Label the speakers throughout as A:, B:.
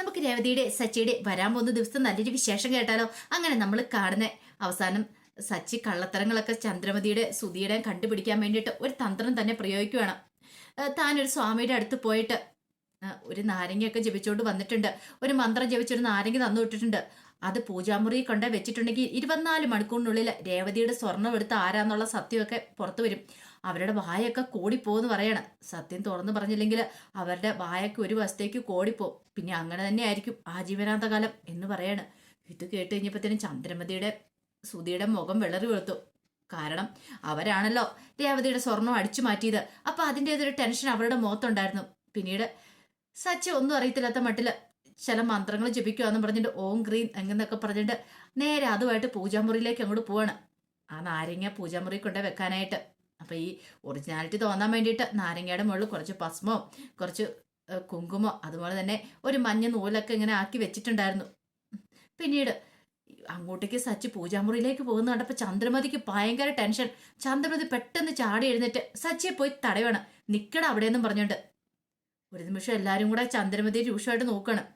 A: നമുക്ക് രേവതിയുടെ സച്ചിയുടെ വരാൻ പോകുന്ന ദിവസം നല്ലൊരു വിശേഷം കേട്ടാലോ? അങ്ങനെ നമ്മൾ കാണുന്ന അവസാനം സച്ചി കള്ളത്തരങ്ങളൊക്കെ ചന്ദ്രമതിയുടെ സുധിയുടെ കണ്ടുപിടിക്കാൻ വേണ്ടിയിട്ട് ഒരു തന്ത്രം തന്നെ പ്രയോഗിക്കുകയാണ്. താനൊരു സ്വാമിയുടെ അടുത്ത് പോയിട്ട് ഒരു നാരങ്ങയൊക്കെ ജപിച്ചുകൊണ്ട് വന്നിട്ടുണ്ട്. ഒരു മന്ത്രം ജപിച്ചൊരു നാരങ്ങ തന്നു വിട്ടിട്ടുണ്ട്. അത് പൂജാമുറി കൊണ്ട് വെച്ചിട്ടുണ്ടെങ്കിൽ ഇരുപത്തിനാല് മണിക്കൂറിനുള്ളിൽ രേവതിയുടെ സ്വർണം എടുത്ത് ആരാന്നുള്ള സത്യമൊക്കെ പുറത്തു വരും. അവരുടെ വായൊക്കെ കോടിപ്പോന്ന് പറയണം. സത്യം തുറന്നു പറഞ്ഞില്ലെങ്കിൽ അവരുടെ വായൊക്കെ ഒരു വശത്തേക്ക് കോടിപ്പോവും. പിന്നെ അങ്ങനെ തന്നെ ആയിരിക്കും ആജീവനാന്തകാലം എന്ന് പറയാണ്. ഇത് കേട്ട് കഴിഞ്ഞപ്പോഴത്തേനും ചന്ദ്രമതിയുടെ സുധിയുടെ മുഖം വിളറി വെളുത്തു കാരണം അവരാണല്ലോ രേവതിയുടെ സ്വർണം അടിച്ചു മാറ്റിയത്. അപ്പൊ അതിന്റെതൊരു ടെൻഷൻ അവരുടെ മുഖത്തുണ്ടായിരുന്നു. പിന്നീട് സച്ച ഒന്നും അറിയത്തില്ലാത്ത മട്ടിൽ ചില മന്ത്രങ്ങൾ ജപിക്കുവാന്ന് പറഞ്ഞിട്ട് ഓം ഗ്രീൻ എന്നൊക്കെ പറഞ്ഞിട്ട് നേരെ അതുമായിട്ട് പൂജാമുറിയിലേക്ക് അങ്ങോട്ട് പോവാണ്. ആ നാരങ്ങ പൂജാമുറി കൊണ്ട് വെക്കാനായിട്ട്. അപ്പൊ ഈ ഒറിജിനാലിറ്റി തോന്നാൻ വേണ്ടിയിട്ട് നാരങ്ങയുടെ മുകളിൽ കുറച്ച് ഭസ്മോ കുറച്ച് കുങ്കുമോ അതുപോലെ തന്നെ ഒരു മഞ്ഞ നൂലൊക്കെ ഇങ്ങനെ ആക്കി വെച്ചിട്ടുണ്ടായിരുന്നു. പിന്നീട് അങ്ങോട്ടേക്ക് സച്ചി പൂജാമുറിയിലേക്ക് പോകുന്ന കണ്ടപ്പോൾ ചന്ദ്രമതിക്ക് ഭയങ്കര ടെൻഷൻ. ചന്ദ്രമതി പെട്ടെന്ന് ചാടി എഴുന്നേറ്റ് സച്ചിയെ പോയി തടയണം നിക്കട അവിടെയെന്നും പറഞ്ഞുകൊണ്ട് ഒരു നിമിഷം എല്ലാരും കൂടെ ചന്ദ്രമതി രൂക്ഷമായിട്ട് നോക്കണം.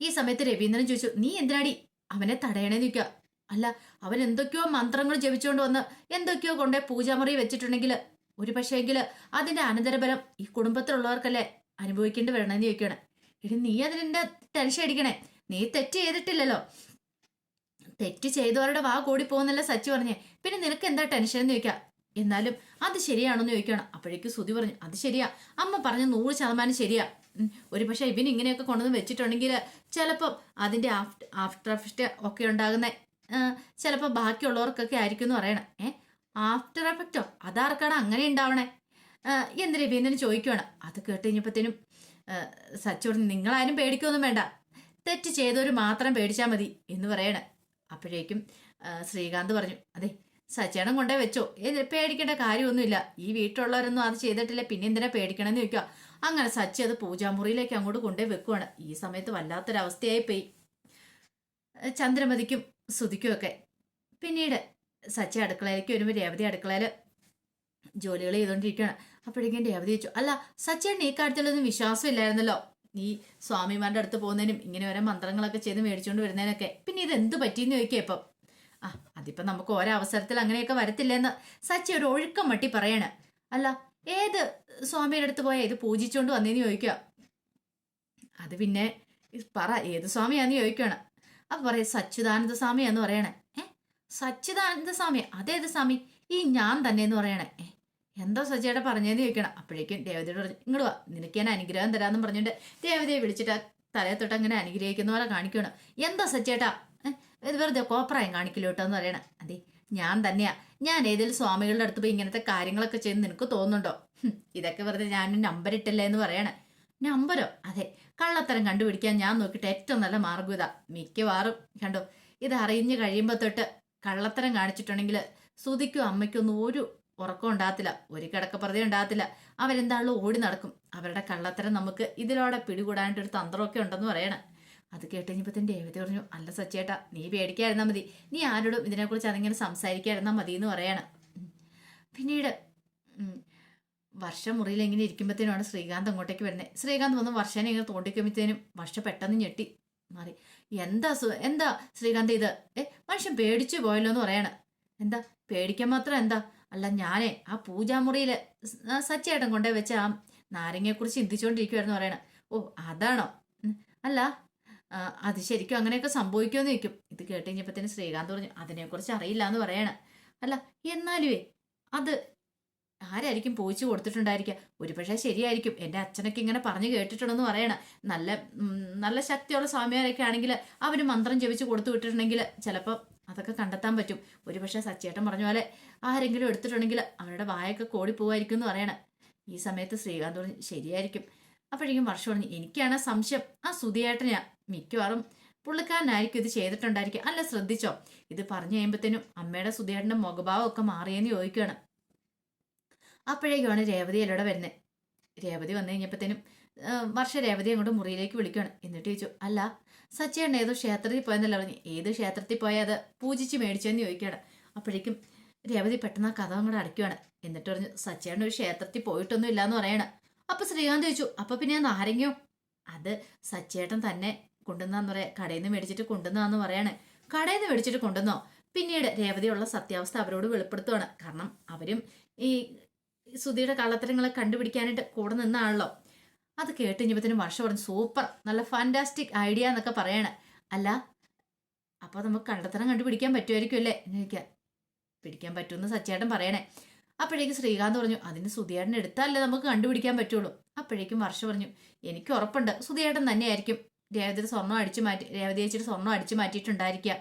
A: ഈ സമയത്ത് രവീന്ദ്രൻ ചോദിച്ചു നീ എന്തിനാടി അവനെ തടയണേ? ചോദിക്കുക. അല്ല അവൻ എന്തൊക്കെയോ മന്ത്രങ്ങൾ ജപിച്ചുകൊണ്ട് വന്ന് എന്തൊക്കെയോ കൊണ്ടേ പൂജാമുറി വെച്ചിട്ടുണ്ടെങ്കിൽ ഒരു പക്ഷേങ്കിൽ അതിന്റെ അനന്തരഫലം ഈ കുടുംബത്തിലുള്ളവർക്കല്ലേ അനുഭവിക്കേണ്ടി വരണമെന്ന് ചോദിക്കുകയാണ്. ഇനി നീ അതിനെ ടെൻഷൻ അടിക്കണേ? നീ തെറ്റ് ചെയ്തിട്ടില്ലല്ലോ. തെറ്റ് ചെയ്തവരുടെ വാ കൂടി പോകുന്നല്ല സച്ചി പറഞ്ഞേ. പിന്നെ നിനക്ക് എന്താ ടെൻഷൻ? എന്ന് ചോദിക്കാം എന്നാലും അത് ശരിയാണെന്ന് ചോദിക്കണം അപ്പോഴേക്ക് സുതി പറഞ്ഞു അത് ശരിയാ. അമ്മ പറഞ്ഞു നൂറ് ശതമാനം ശരിയാ. ഒരു പക്ഷെ ഇവൻ ഇങ്ങനെയൊക്കെ കൊണ്ടുവന്ന് വെച്ചിട്ടുണ്ടെങ്കിൽ ചിലപ്പം അതിന്റെ ആഫ്റ്റർ ആഫ്റ്റർ എഫക്റ്റ് ഒക്കെ ഉണ്ടാകുന്ന ചിലപ്പോൾ ബാക്കിയുള്ളവർക്കൊക്കെ ആയിരിക്കും എന്ന് പറയണം. ഏ? ആഫ്റ്റർ എഫക്റ്റോ? അതാർക്കാണ് അങ്ങനെ ഉണ്ടാവണേ? എന്തിനാ എന്ന് രവീന്ദ്രൻ ചോദിക്കുവാണ്. അത് കേട്ട് കഴിഞ്ഞപ്പോഴത്തേനും സച്ചോട് നിങ്ങളാരും പേടിക്കൊന്നും വേണ്ട. തെറ്റ് ചെയ്തവർ മാത്രം പേടിച്ചാൽ മതി എന്ന് പറയണേ. അപ്പോഴേക്കും ശ്രീകാന്ത് പറഞ്ഞു അതെ സച്ചേണം കൊണ്ടേ വെച്ചോ. പേടിക്കേണ്ട കാര്യമൊന്നുമില്ല. ഈ വീട്ടിലുള്ളവരൊന്നും അത് ചെയ്തിട്ടില്ല. പിന്നെ എന്തിനാ പേടിക്കണമെന്ന് ചോദിക്കുക അങ്ങനെ സച്ചി അത് പൂജാമുറിയിലേക്ക് അങ്ങോട്ട് കൊണ്ടേ വെക്കുവാണ്. ഈ സമയത്ത് വല്ലാത്തൊരവസ്ഥയായി പോയി ചന്ദ്രമതിക്കും സുതിക്കും ഒക്കെ. പിന്നീട് സച്ചി അടുക്കളയിലേക്ക് വരുമ്പോൾ രേവതി അടുക്കളയിൽ ജോലികൾ ചെയ്തുകൊണ്ടിരിക്കുകയാണ് അപ്പോഴേക്കും രേവതി ചോദിച്ചു അല്ല സച്ചേട്ടൻ ഈ കാര്യത്തിലൊന്നും വിശ്വാസമില്ലായിരുന്നല്ലോ? ഈ സ്വാമിമാരുടെ അടുത്ത് പോകുന്നതിനും ഇങ്ങനെ ഓരോ മന്ത്രങ്ങളൊക്കെ ചെയ്ത് മേടിച്ചുകൊണ്ട് വരുന്നതിനൊക്കെ. പിന്നെ ഇത് എന്ത് പറ്റിയെന്ന് ചോദിക്കുക ഇപ്പം? ആ അതിപ്പം നമുക്ക് ഓരോ അവസരത്തിൽ അങ്ങനെയൊക്കെ വരത്തില്ലെന്ന്. സച്ചി ഒരു ഒഴുക്കം മട്ടി പറയാണ്. അല്ല ഏത് സ്വാമിയുടെ അടുത്ത് പോയാൽ ഇത് പൂജിച്ചുകൊണ്ട് വന്നേന്ന് ചോദിക്കുക അത് പിന്നെ പറ ഏത് സ്വാമിയാന്ന് ചോദിക്കുകയാണ് അപ്പൊ പറയും സച്ചിദാനന്ദ സ്വാമിയാന്ന് പറയണേ. ഏ? സച്ചിദാനന്ദ സ്വാമി അതേത് സ്വാമി? ഈ ഞാൻ തന്നെ എന്ന് പറയണേ എന്തോ സജ്ജയുടെ പറഞ്ഞതെന്ന് ചോദിക്കണം. അപ്പോഴേക്കും ദേവതയോട് പറഞ്ഞു ഇങ്ങോട്ട് വാ നിനക്ക് ഞാൻ അനുഗ്രഹം തരാമെന്ന് പറഞ്ഞിട്ട് ദേവതയെ വിളിച്ചിട്ട് തലയെ തൊട്ട് അങ്ങനെ അനുഗ്രഹിക്കുന്ന പോലെ കാണിക്കണം എന്തോ സച്ചേട്ടാ ഏ, ഇത് വെറുതെ കോപ്രായം കാണിക്കില്ല കേട്ടോ എന്ന് പറയണേ. അതെ ഞാൻ തന്നെയാ. ഞാൻ ഏതെങ്കിലും സ്വാമികളുടെ അടുത്ത് പോയി ഇങ്ങനത്തെ കാര്യങ്ങളൊക്കെ ചെയ്യുന്ന നിനക്ക് തോന്നുന്നുണ്ടോ? ഇതൊക്കെ വെറുതെ ഞാൻ നമ്പർ ഇട്ടല്ലേ എന്ന് പറയണേ. നമ്പരോ അതെ. കള്ളത്തരം കണ്ടുപിടിക്കാൻ ഞാൻ നോക്കിയിട്ട് ഏറ്റവും നല്ല മാർഗം ഇതാ. മിക്കവാറും കണ്ടോ ഇത് അറിഞ്ഞു കഴിയുമ്പോൾ തൊട്ട് കള്ളത്തരം കാണിച്ചിട്ടുണ്ടെങ്കിൽ സുതിക്കും അമ്മയ്ക്കും ഒന്നും ഒരു ഉറക്കം ഉണ്ടാകത്തില്ല. ഒരു കിടക്കപ്രതി ഉണ്ടാകത്തില്ല. അവരെന്താണല്ലോ ഓടി നടക്കും. അവരുടെ കള്ളത്തരം നമുക്ക് ഇതിലൂടെ പിടികൂടാനായിട്ടൊരു തന്ത്രമൊക്കെ ഉണ്ടെന്ന് പറയണം. അത് കേട്ട് തന്നെ ദേവത പറഞ്ഞു അല്ല സച്ചേട്ടാ നീ പേടിക്കാതിരുന്നാൽ മതി. നീ ആരോടും ഇതിനെക്കുറിച്ച് അതിങ്ങനെ സംസാരിക്കാതിരുന്നാൽ മതി എന്ന് പറയണം പിന്നീട് വർഷം മുറിയിൽ ഇങ്ങനെ ഇരിക്കുമ്പോഴത്തേനുമാണ് ശ്രീകാന്ത് അങ്ങോട്ടേക്ക് വരുന്നത് ശ്രീകാന്ത് വന്ന് വർഷനെ ഇങ്ങനെ തോണ്ടിക്കുമ്പോഴത്തേനും വർഷ പെട്ടെന്ന് ഞെട്ടി മാറി. എന്താ സു എന്താ ശ്രീകാന്ത് ഇത്? ഏ മനുഷ്യൻ പേടിച്ചു പോയല്ലോ എന്ന് പറയണം. എന്താ? പേടിക്കാൻ മാത്രം എന്താ? അല്ല ഞാനേ ആ പൂജാമുറിയിൽ സച്ചേട്ടൻ കൊണ്ടേ വെച്ച ആ നാരങ്ങയെക്കുറിച്ച് ചിന്തിച്ചുകൊണ്ടിരിക്കുവായിരുന്നു പറയണം. ഓ അതാണോ? അല്ല അത് ശരിക്കും അങ്ങനെയൊക്കെ സംഭവിക്കുമെന്ന് ചോദിക്കും. ഇത് കേട്ട് തന്നെ ശ്രീകാന്ത് പറഞ്ഞു അതിനെക്കുറിച്ച് അറിയില്ല എന്ന് പറയണം. അല്ല എന്നാലുവേ അത് ആരായിരിക്കും പോയിച്ചു കൊടുത്തിട്ടുണ്ടായിരിക്കുക ഒരുപക്ഷെ ശരിയായിരിക്കും. എന്റെ അച്ഛനൊക്കെ ഇങ്ങനെ പറഞ്ഞു കേട്ടിട്ടുണ്ടെന്ന് പറയണം. നല്ല നല്ല ശക്തിയുള്ള സ്വാമിയാരൊക്കെ ആണെങ്കിൽ അവർ മന്ത്രം ജപിച്ച് കൊടുത്തു വിട്ടിട്ടുണ്ടെങ്കിൽ ചിലപ്പോൾ അതൊക്കെ കണ്ടെത്താൻ പറ്റും. ഒരുപക്ഷെ സച്ചേട്ടൻ പറഞ്ഞ പോലെ ആരെങ്കിലും എടുത്തിട്ടുണ്ടെങ്കിൽ അവരുടെ വായൊക്കെ കോടി എന്ന് പറയണം. ഈ സമയത്ത് ശ്രീകാന്ത് പറഞ്ഞു ശരിയായിരിക്കും. അപ്പോഴേക്കും വർഷം പറഞ്ഞു എനിക്കാണ് സംശയം. ആ സുധിയേട്ടനെയാ മിക്കവാറും പുള്ളിക്കാരനായിരിക്കും ഇത് ചെയ്തിട്ടുണ്ടായിരിക്കും. അല്ല ശ്രദ്ധിച്ചോ? ഇത് പറഞ്ഞു കഴിയുമ്പോഴത്തേനും അമ്മയുടെ സുധിയേട്ടന്റെ മുഖഭാവമൊക്കെ മാറിയെന്ന് ചോദിക്കുകയാണ് അപ്പോഴേക്കുമാണ് രേവതി എല്ലോടെ വരുന്നത് രേവതി വന്നു കഴിഞ്ഞപ്പോഴത്തേനും വർഷ രേവതി അങ്ങോട്ട് മുറിയിലേക്ക് വിളിക്കുകയാണ് എന്നിട്ട് ചോദിച്ചു അല്ല സച്ചേട്ടൻ ഏതോ ക്ഷേത്രത്തിൽ പോയെന്നല്ല പറഞ്ഞു. ഏത് ക്ഷേത്രത്തിൽ പോയാൽ അത് പൂജിച്ച് മേടിച്ചെന്ന് ചോദിക്കുകയാണ് അപ്പോഴേക്കും രേവതി പെട്ടെന്ന് ആ കഥ അങ്ങോട്ട് അടയ്ക്കുകയാണ് എന്നിട്ട് പറഞ്ഞു സച്ചേട്ടൻ ഒരു ക്ഷേത്രത്തിൽ പോയിട്ടൊന്നും ഇല്ലാന്ന് പറയണം. അപ്പൊ ശ്രീകാന്ത് ചോദിച്ചു അപ്പൊ പിന്നെ നാരങ്ങയോ? അത് സച്ചേട്ടൻ തന്നെ കൊണ്ടുവന്നാന്ന് പറയാ. കടയിൽ നിന്ന് മേടിച്ചിട്ട് കൊണ്ടുവന്നാന്ന് പറയാണ്. കടയിൽ നിന്ന് മേടിച്ചിട്ട് കൊണ്ടുവന്നോ? പിന്നീട് രേവതിയുള്ള സത്യാവസ്ഥ അവരോട് വെളിപ്പെടുത്തുവാണ്. കാരണം അവരും ഈ സുധിയുടെ കള്ളത്തരങ്ങളെ കണ്ടുപിടിക്കാനായിട്ട് കൂടെ നിന്നാണല്ലോ. അത് കേട്ട് കഴിഞ്ഞപ്പോ വർഷം പറഞ്ഞു സൂപ്പർ നല്ല ഫാന്റാസ്റ്റിക് ഐഡിയ എന്നൊക്കെ പറയാണ്. അല്ല അപ്പോൾ നമുക്ക് കള്ളത്തരം കണ്ടുപിടിക്കാൻ പറ്റുമായിരിക്കും അല്ലേ എന്ന് ചോദിക്കാം പിടിക്കാൻ പറ്റുമെന്ന് സച്ചേട്ടൻ പറയണേ. അപ്പോഴേക്കും ശ്രീകാന്ത് പറഞ്ഞു അതിന് സുധിയേട്ടൻ എടുത്താലേ നമുക്ക് കണ്ടുപിടിക്കാൻ പറ്റുള്ളൂ. അപ്പോഴേക്കും വർഷ പറഞ്ഞു എനിക്ക് ഉറപ്പുണ്ട് സുധിയേട്ടൻ തന്നെയായിരിക്കും. രേവതിയുടെ സ്വർണം അടിച്ചു മാറ്റി രേവതി ചേച്ചിയുടെ സ്വർണം അടിച്ചു മാറ്റിയിട്ടുണ്ടായിരിക്കുക.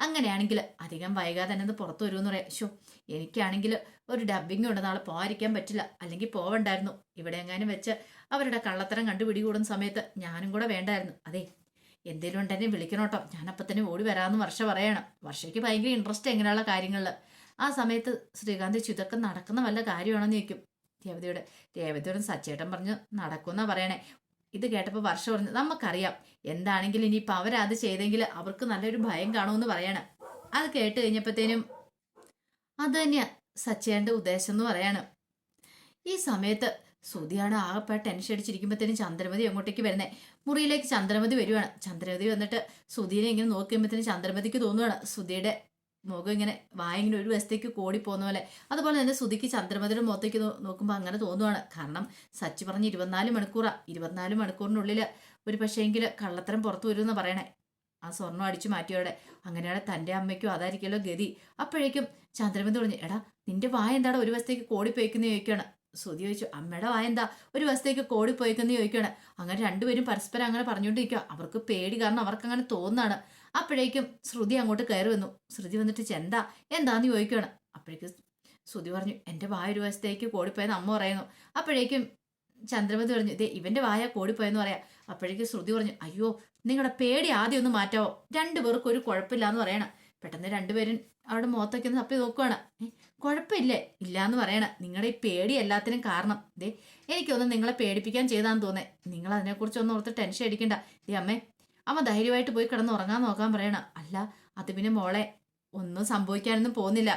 A: അങ്ങനെയാണെങ്കിൽ അധികം വൈകാതെ തന്നെ അത് പുറത്തു വരുമെന്ന് പറയാം. ഷോ എനിക്കാണെങ്കിൽ ഒരു ഡബ്ബിംഗ് ഉണ്ട് നാളെ പോകാതിരിക്കാൻ പറ്റില്ല. അല്ലെങ്കിൽ പോവണ്ടായിരുന്നു. ഇവിടെ എങ്ങാനും വെച്ച് അവരുടെ കള്ളത്തരം കണ്ടുപിടികൂടുന്ന സമയത്ത് ഞാനും കൂടെ വേണ്ടായിരുന്നു. അതെ എന്തേലും ഉണ്ടെന്നെ വിളിക്കണോട്ടോ. ഞാനപ്പം തന്നെ ഓടി വരാമെന്ന് വർഷ പറയണം. വർഷയ്ക്ക് ഭയങ്കര ഇൻട്രസ്റ്റ് എങ്ങനെയുള്ള കാര്യങ്ങളിൽ ആ സമയത്ത് ശ്രീകാന്ത് ചോദിച്ചു, നടക്കുന്ന വല്ല കാര്യമാണെന്ന് ചോദിക്കും. രേവതിയോട് രേവതിയോടും സച്ചേട്ടൻ പറഞ്ഞു നടക്കുന്ന പറയണേ. ഇത് കേട്ടപ്പോൾ വർഷം പറഞ്ഞു നമുക്കറിയാം. എന്താണെങ്കിലും ഇനിയിപ്പോൾ അവരത് ചെയ്തെങ്കിൽ അവർക്ക് നല്ലൊരു ഭയം കാണുമെന്ന് പറയണം. അത് കേട്ട് കഴിഞ്ഞപ്പോഴത്തേനും അത് തന്നെയാ സച്ചേന്റെ ഉദ്ദേശം എന്ന് പറയാണ്. ഈ സമയത്ത് സുധിയാണ് ആകെപ്പാ ടെൻഷൻ അടിച്ചിരിക്കുമ്പോഴത്തേനും ചന്ദ്രമതി അങ്ങോട്ടേക്ക് വരുന്നത് മുറിയിലേക്ക് ചന്ദ്രമതി വരുവാണ്. ചന്ദ്രമതി വന്നിട്ട് സുധീനെ ഇങ്ങനെ നോക്കുമ്പോഴത്തേനും ചന്ദ്രമതിക്ക് തോന്നുവാണ്. സുധിയുടെ മുഖം ഇങ്ങനെ വായ ഇങ്ങനെ ഒരു വശത്തേക്ക് കോടി പോകുന്ന പോലെ അതുപോലെ തന്നെ സുധിക്ക് ചന്ദ്രമതിയുടെ മുഖത്തേക്ക് നോക്കുമ്പോൾ അങ്ങനെ തോന്നുവാണ്. കാരണം സച്ചി പറഞ്ഞ് ഇരുപത്തിനാല് മണിക്കൂറാ. ഇരുപത്തിനാല് മണിക്കൂറിനുള്ളിൽ ഒരു പക്ഷേങ്കിൽ കള്ളത്തരം പുറത്തു വരുമെന്ന് പറയണേ. ആ സ്വർണം അടിച്ചു മാറ്റിയോടെ അങ്ങനെയാണ് തന്റെ അമ്മയ്ക്കും അതായിരിക്കുമല്ലോ ഗതി. അപ്പോഴേക്കും ചന്ദ്രമതി പറഞ്ഞു എടാ നിന്റെ വായ എന്താടാ ഒരു വശത്തേക്ക് കോടിപ്പോയിക്കുന്ന ചോദിക്കുകയാണ് ശ്രുതി ചോദിച്ചു അമ്മയുടെ വായ എന്താ ഒരു വശത്തേക്ക് കോടിപ്പോയിക്കുന്ന ചോദിക്കുകയാണ് അങ്ങനെ രണ്ടുപേരും പരസ്പരം അങ്ങനെ പറഞ്ഞുകൊണ്ടിരിക്കുക അവർക്ക് പേടി കാരണം അവർക്ക് അങ്ങനെ തോന്നാണ് അപ്പോഴേക്കും ശ്രുതി അങ്ങോട്ട് കയറി വന്നു. ശ്രുതി വന്നിട്ട് ചെന്താ? എന്താന്ന് ചോദിക്കുകയാണ് അപ്പോഴേക്കും ശ്രുതി പറഞ്ഞു എന്റെ വായ ഒരു വശത്തേക്ക് കോടിപ്പോയെന്ന് അമ്മ പറയുന്നു. അപ്പോഴേക്കും ചന്ദ്രമതി പറഞ്ഞു ഇതേ ഇവന്റെ വായ കോടിപ്പോയെന്ന് പറയാം. അപ്പോഴേക്കും ശ്രുതി പറഞ്ഞു അയ്യോ നിങ്ങളുടെ പേടി ആദ്യം ഒന്ന് മാറ്റാവോ? രണ്ടുപേർക്കും ഒരു കുഴപ്പമില്ല എന്ന് പറയണം. പെട്ടെന്ന് രണ്ടുപേരും അവിടെ മുഖത്തൊക്കെ ഒന്ന് തപ്പി നോക്കുവാണ്. ഏ ഇല്ല എന്ന് പറയണ. നിങ്ങളുടെ ഈ പേടി എല്ലാത്തിനും കാരണം. ദേ എനിക്കൊന്ന് നിങ്ങളെ പേടിപ്പിക്കാൻ ചെയ്താന്ന് തോന്നേ. നിങ്ങൾ അതിനെക്കുറിച്ച് ഒന്നും ഓർത്ത് ടെൻഷൻ അടിക്കണ്ട. ദേ അമ്മേ അമ്മ ധൈര്യമായിട്ട് പോയി കിടന്ന് ഉറങ്ങാൻ നോക്കാൻ പറയണം. അല്ല അത് പിന്നെ മോളെ ഒന്നും സംഭവിക്കാനൊന്നും പോകുന്നില്ല.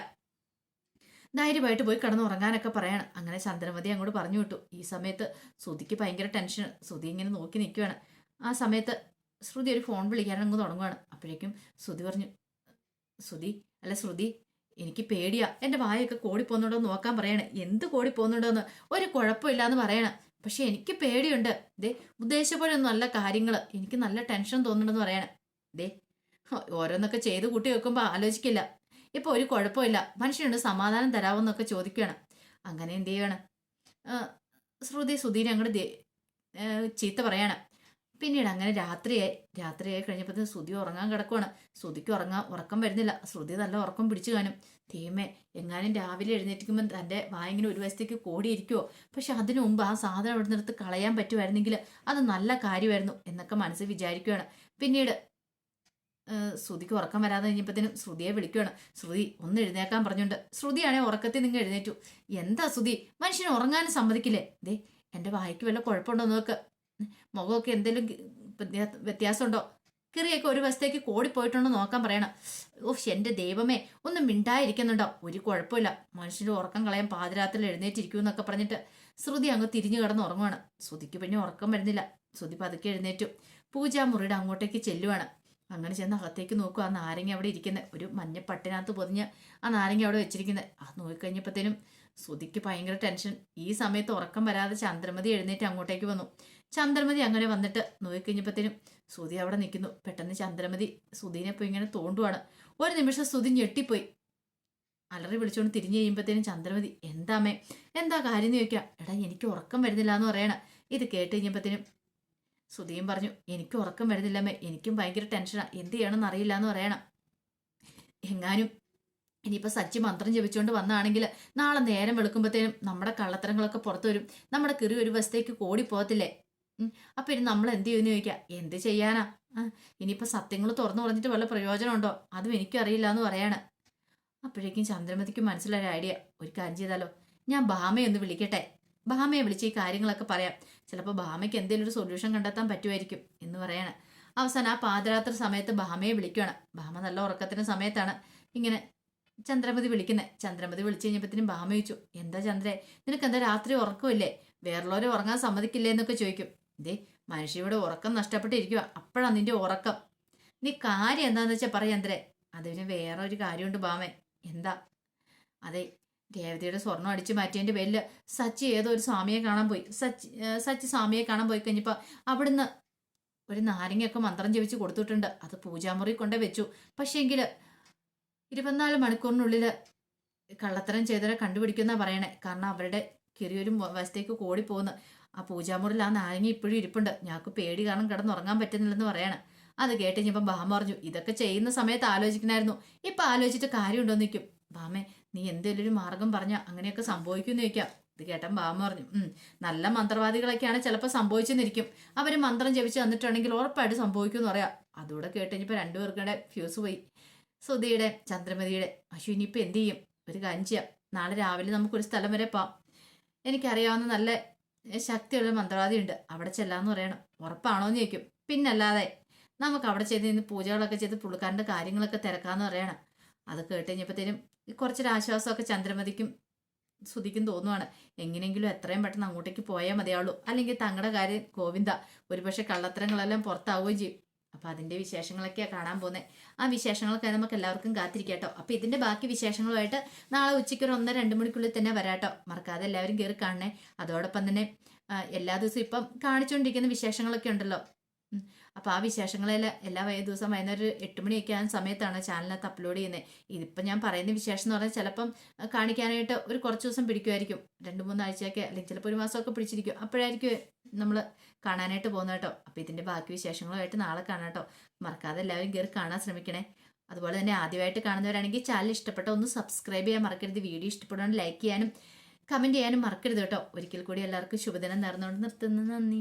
A: ധൈര്യമായിട്ട് പോയി കിടന്ന് ഉറങ്ങാനൊക്കെ പറയണം. അങ്ങനെ ചന്ദ്രമതി അങ്ങോട്ട് പറഞ്ഞു വിട്ടു. ഈ സമയത്ത് ശ്രുതിക്ക് ഭയങ്കര ടെൻഷൻ ശ്രുതി ഇങ്ങനെ നോക്കി നിൽക്കുകയാണ് ആ സമയത്ത് ശ്രുതി ഒരു ഫോൺ വിളിക്കാനങ്ങ് തുടങ്ങുവാണ്. അപ്പോഴേക്കും ശ്രുതി പറഞ്ഞു ശ്രുതി അല്ല ശ്രുതി എനിക്ക് പേടിയാ. എന്റെ വായൊക്കെ കോടിപ്പോകുന്നുണ്ടോ എന്ന് നോക്കാൻ പറയണേ. എന്ത് കോടിപ്പോകുന്നുണ്ടോ എന്ന് ഒരു കുഴപ്പമില്ല എന്ന് പറയണം. പക്ഷെ എനിക്ക് പേടിയുണ്ട്. ദേ ഉദ്ദേശിച്ചപ്പോഴൊന്നും നല്ല കാര്യങ്ങൾ എനിക്ക് നല്ല ടെൻഷൻ തോന്നുന്നുണ്ടെന്ന് പറയാണ്. ദേ ഓരോന്നൊക്കെ ചെയ്ത് കൂട്ടി വെക്കുമ്പോൾ ആലോചിക്കില്ല. ഇപ്പൊ ഒരു കുഴപ്പമില്ല. മനുഷ്യനുണ്ട് സമാധാനം തരാമെന്നൊക്കെ ചോദിക്കുകയാണ് അങ്ങനെ എന്ത് ചെയ്യണം? ശ്രുതി സുധീനെ അങ്ങോട്ട് ചീത്ത പറയണം. പിന്നീട് അങ്ങനെ രാത്രിയായി. രാത്രിയായി കഴിഞ്ഞപ്പോൾ ശ്രുതി ഉറങ്ങാൻ കിടക്കുവാണ്. ശ്രുതിക്ക് ഉറങ്ങാൻ ഉറക്കം വരുന്നില്ല. ശ്രുതി നല്ല ഉറക്കം പിടിച്ചു കാണും. തീമേ എങ്ങാനും രാവിലെ എഴുന്നേറ്റിക്കുമ്പോൾ തന്റെ വായങ്ങനെ ഒരു വശത്തേക്ക് കോടിയിരിക്കുമോ പക്ഷെ അതിനു മുമ്പ് ആ സാധനം അവിടെ നിർത്ത് കളയാൻ പറ്റുമായിരുന്നെങ്കിൽ അത് നല്ല കാര്യമായിരുന്നു എന്നൊക്കെ മനസ്സിൽ വിചാരിക്കുകയാണ് പിന്നീട് ശ്രുതിക്ക് ഉറക്കം വരാതെ കഴിഞ്ഞപ്പോഴത്തേനും ശ്രുതിയെ വിളിക്കുകയാണ് ശ്രുതി ഒന്ന് എഴുന്നേക്കാൻ പറഞ്ഞുകൊണ്ട് ശ്രുതിയാണെ ഉറക്കത്തിൽ നിങ്ങൾ എഴുന്നേറ്റു. എന്താ ശ്രുതി? മനുഷ്യന് ഉറങ്ങാനും സമ്മതിക്കില്ലേ? ദേ എന്റെ വായിക്ക് വല്ല കുഴപ്പമുണ്ടോ നോക്ക്. മുഖമൊക്കെ എന്തെങ്കിലും വ്യത്യാ- വ്യത്യാസമുണ്ടോ? കിറിയൊക്കെ ഒരു വശത്തേക്ക് കോടിപ്പോയിട്ടുണ്ടോ നോക്കാൻ പറയണം. ഓഹ് എന്റെ ദൈവമേ ഒന്നും മിണ്ടായിരിക്കുന്നുണ്ടോ? ഒരു കുഴപ്പമില്ല. മനുഷ്യന്റെ ഉറക്കം കളയാൻ പാതിരാത്രിയിൽ എഴുന്നേറ്റിരിക്കൂ എന്നൊക്കെ പറഞ്ഞിട്ട് ശ്രുതി അങ്ങ് തിരിഞ്ഞു കിടന്ന് ഉറങ്ങുവാണ്. ശ്രുതിക്ക് പിന്നെ ഉറക്കം വരുന്നില്ല. ശ്രുതി പതുക്കെ എഴുന്നേറ്റു. പൂജാമുറിയുടെ അങ്ങോട്ടേക്ക് ചെല്ലുവാണ്. അങ്ങനെ ചെന്ന് അകത്തേക്ക് നോക്കുക ആ നാരങ്ങ അവിടെ ഇരിക്കുന്നത് ഒരു മഞ്ഞപ്പട്ടിനകത്ത് പൊതിഞ്ഞ് ആ നാരങ്ങ അവിടെ വെച്ചിരിക്കുന്നത് അത് നോക്കിക്കഴിഞ്ഞപ്പോഴത്തേനും ശ്രുതിക്ക് ഭയങ്കര ടെൻഷൻ. ഈ സമയത്ത് ഉറക്കം വരാതെ ചന്ദ്രമതി എഴുന്നേറ്റ് അങ്ങോട്ടേക്ക് വന്നു. ചന്ദ്രമതി അങ്ങനെ വന്നിട്ട് നോക്കിക്കഴിഞ്ഞപ്പോഴത്തേനും സുധി അവിടെ നിൽക്കുന്നു. പെട്ടെന്ന് ചന്ദ്രമതി സുധീനെ പോയി ഇങ്ങനെ തോണ്ടുവാണ്. ഒരു നിമിഷം സുധി ഞെട്ടിപ്പോയി. അലറി വിളിച്ചുകൊണ്ട് തിരിഞ്ഞു കഴിയുമ്പോഴത്തേനും ചന്ദ്രമതി എന്താമേ എന്താ കാര്യം എന്ന് ചോദിക്കാം എടാ എനിക്ക് ഉറക്കം വരുന്നില്ല എന്ന് പറയണ. ഇത് കേട്ട് കഴിഞ്ഞപ്പോഴത്തേനും ശ്രുതിയും പറഞ്ഞു എനിക്ക് ഉറക്കം വരുന്നില്ലമ്മേ. എനിക്കും ഭയങ്കര ടെൻഷനാണ് എന്ത് ചെയ്യണമെന്ന് അറിയില്ല എന്ന് പറയണം. എങ്ങാനും ഇനിയിപ്പോൾ സച്ചി മന്ത്രം ജപിച്ചുകൊണ്ട് വന്നാണെങ്കിൽ നാളെ നേരം വെളുക്കുമ്പോഴത്തേനും നമ്മുടെ കള്ളത്തരങ്ങളൊക്കെ പുറത്തു വരും. നമ്മുടെ കിറി ഒരു വശത്തേക്ക് കോടി പോകത്തില്ലേ. അപ്പൊ ഇനി നമ്മൾ എന്ത് ചെയ്യുമെന്ന് ചോദിക്കാം എന്ത് ചെയ്യാനാ? ഇനിയിപ്പോൾ സത്യങ്ങൾ തുറന്നു പറഞ്ഞിട്ട് വല്ല പ്രയോജനമുണ്ടോ അതും എനിക്കും അറിയില്ല എന്ന് പറയാണ്. അപ്പോഴേക്കും ചന്ദ്രമതിക്ക് മനസ്സിലൊരു ഐഡിയ ഒരു കാര്യം ചെയ്താലോ? ഞാൻ ഭാമയെ ഒന്ന് വിളിക്കട്ടെ. ഭാമയെ വിളിച്ച് ഈ കാര്യങ്ങളൊക്കെ പറയാം. ചിലപ്പോൾ ഭാമയ്ക്ക് എന്തെങ്കിലും ഒരു സൊല്യൂഷൻ കണ്ടെത്താൻ പറ്റുമായിരിക്കും എന്ന് പറയാണ്. അവസാനം ആ പാതിരാത്രി സമയത്ത് ഭാമയെ വിളിക്കുകയാണ് ഭാമ നല്ല ഉറക്കത്തിന് സമയത്താണ് ഇങ്ങനെ ചന്ദ്രമതി വിളിക്കുന്നത് ചന്ദ്രമതി വിളിച്ചു കഴിഞ്ഞപ്പോഴത്തേനും ഭാമ ചോദിച്ചു എന്താ ചന്ദ്രേ നിനക്ക് എന്താ രാത്രി ഉറക്കമില്ലേ? വേറുള്ളവരെ ഉറങ്ങാൻ സമ്മതിക്കില്ലേ? എന്നൊക്കെ ചോദിക്കും. ദേ മനുഷ്യയുടെ ഉറക്കം നഷ്ടപ്പെട്ടിരിക്കുക അപ്പോഴാണ് നിന്റെ ഉറക്കം. നീ കാര്യം എന്താന്ന് വെച്ചാൽ പറയന്ത്രേ അതിന് വേറെ ഒരു കാര്യമുണ്ട് ബാമേ എന്താ? അതെ രേവതിയുടെ സ്വർണം അടിച്ച് മാറ്റിയതിന്റെ പേരിൽ സച്ചി ഏതോ ഒരു സ്വാമിയെ കാണാൻ പോയി. സച്ചി സച്ചി സ്വാമിയെ കാണാൻ പോയി കഴിഞ്ഞപ്പോൾ അവിടുന്ന് ഒരു നാരങ്ങയൊക്കെ മന്ത്രം ജപിച്ച് കൊടുത്തിട്ടുണ്ട്. അത് പൂജാമുറി കൊണ്ടേ വെച്ചു. പക്ഷേങ്കിൽ ഇരുപത്തിനാല് മണിക്കൂറിനുള്ളിൽ കള്ളത്തരം ചെയ്തവരെ കണ്ടുപിടിക്കുന്ന പറയണേ. കാരണം അവരുടെ കിറിയൊരു വശത്തേക്ക് കോടിപ്പോകുന്നു ആ പൂജാമുറിൽ ആ നാരങ്ങ ഇപ്പോഴും ഇരിപ്പുണ്ട്. ഞങ്ങൾക്ക് പേടി കാരണം കിടന്നുറങ്ങാൻ പറ്റുന്നില്ലെന്ന് പറയാണ്. അത് കേട്ട് ഇനിയിപ്പം ബാമ പറഞ്ഞു ഇതൊക്കെ ചെയ്യുന്ന സമയത്ത് ആലോചിക്കണമായിരുന്നു ഇപ്പൊ ആലോചിച്ചിട്ട് കാര്യമുണ്ടോ നിൽക്കും ബാമേ നീ എന്തെങ്കിലും ഒരു മാർഗം പറഞ്ഞാൽ അങ്ങനെയൊക്കെ സംഭവിക്കുമെന്ന് ചോദിക്കാം. ഇത് കേട്ടൻ ബാമ പറഞ്ഞു നല്ല മന്ത്രവാദികളൊക്കെയാണ് ചിലപ്പോൾ സംഭവിച്ചെന്നിരിക്കും. അവർ മന്ത്രം ജപിച്ച് തന്നിട്ടുണ്ടെങ്കിൽ ഉറപ്പായിട്ട് സംഭവിക്കുമെന്ന് പറയാം. അതുകൂടെ കേട്ട് ഇനിയിപ്പോൾ രണ്ടുപേർക്കുടെ ഫ്യൂസ് പോയി. സുധിയുടെ ചന്ദ്രമതിയുടെ അശു ഇനിയിപ്പോൾ എന്ത് ചെയ്യും? ഒരു കാര്യം ചെയ്യാം. നാളെ രാവിലെ നമുക്കൊരു സ്ഥലം വരെ പോവാം. എനിക്കറിയാവുന്ന നല്ല ശക്തിയുള്ള മന്ത്രവാദി ഉണ്ട് അവിടെ ചെല്ലാന്ന് പറയണം. ഉറപ്പാണോ എന്ന് ചോദിക്കും. പിന്നല്ലാതെ നമുക്ക് അവിടെ ചെയ്ത് നിന്ന് പൂജകളൊക്കെ ചെയ്ത് പുള്ളിക്കാരന്റെ കാര്യങ്ങളൊക്കെ തിരക്കാന്ന് പറയണം. അത് കേട്ട് കഴിഞ്ഞപ്പോഴത്തേനും കുറച്ചൊരു ആശ്വാസമൊക്കെ ചന്ദ്രമതിക്കും ശ്രുതിക്കും തോന്നുവാണ്. എങ്ങനെയെങ്കിലും എത്രയും പെട്ടെന്ന് അങ്ങോട്ടേക്ക് പോയാൽ മതിയാവുള്ളൂ. അല്ലെങ്കിൽ തങ്ങളുടെ കാര്യം ഗോവിന്ദ ഒരുപക്ഷെ കള്ളത്തരങ്ങളെല്ലാം പുറത്താവുകയും ചെയ്യും. അപ്പൊ അതിന്റെ വിശേഷങ്ങളൊക്കെയാണ് കാണാൻ പോകുന്നത് ആ വിശേഷങ്ങളൊക്കെ നമുക്ക് എല്ലാവർക്കും കാത്തിരിക്കാട്ടോ. അപ്പോൾ ഇതിന്റെ ബാക്കി വിശേഷങ്ങളുമായിട്ട് നാളെ ഉച്ചയ്ക്ക് ഒരു ഒന്നര രണ്ട് മണിക്കുള്ളിൽ തന്നെ വരാട്ടോ. മറക്കാതെ എല്ലാവരും കയറി കാണണേ. അതോടൊപ്പം തന്നെ എല്ലാ ദിവസവും ഇപ്പം കാണിച്ചുകൊണ്ടിരിക്കുന്ന വിശേഷങ്ങളൊക്കെ ഉണ്ടല്ലോ. ഉം. അപ്പൊ ആ വിശേഷങ്ങളെല്ലാം എല്ലാ വൈ- ദിവസം വൈകുന്നേരം ഒരു എട്ട് മണിയൊക്കെ ആ സമയത്താണ് ചാനലിനകത്ത് അപ്ലോഡ് ചെയ്യുന്നത് ഇതിപ്പോൾ ഞാൻ പറയുന്ന വിശേഷം എന്ന് പറഞ്ഞാൽ ചിലപ്പം കാണിക്കാനായിട്ട് ഒരു കുറച്ച് ദിവസം പിടിക്കുമായിരിക്കും. രണ്ട് മൂന്നാഴ്ചയൊക്കെ അല്ലെങ്കിൽ ചിലപ്പോൾ ഒരു മാസമൊക്കെ പിടിച്ചിരിക്കും. അപ്പോഴായിരിക്കും നമ്മൾ കാണാനായിട്ട് പോകുന്നത് കേട്ടോ. അപ്പോൾ ഇതിന്റെ ബാക്കി വിശേഷങ്ങളുമായിട്ട് നാളെ കാണാം കേട്ടോ. മറക്കാതെ എല്ലാവരും കയറി കാണാൻ ശ്രമിക്കണേ. അതുപോലെ തന്നെ ആദ്യമായിട്ട് കാണുന്നവരാണെങ്കിൽ ചാനൽ ഇഷ്ടപ്പെട്ട ഒന്ന് സബ്സ്ക്രൈബ് ചെയ്യാൻ മറക്കരുത്. വീഡിയോ ഇഷ്ടപ്പെടുകയാണെങ്കിൽ ലൈക്ക് ചെയ്യാനും കമന്റ് ചെയ്യാനും മറക്കരുത് കേട്ടോ. ഒരിക്കൽ കൂടി എല്ലാവർക്കും ശുഭദിനം നേർന്നുകൊണ്ട് നിർത്തുന്നു. നന്ദി.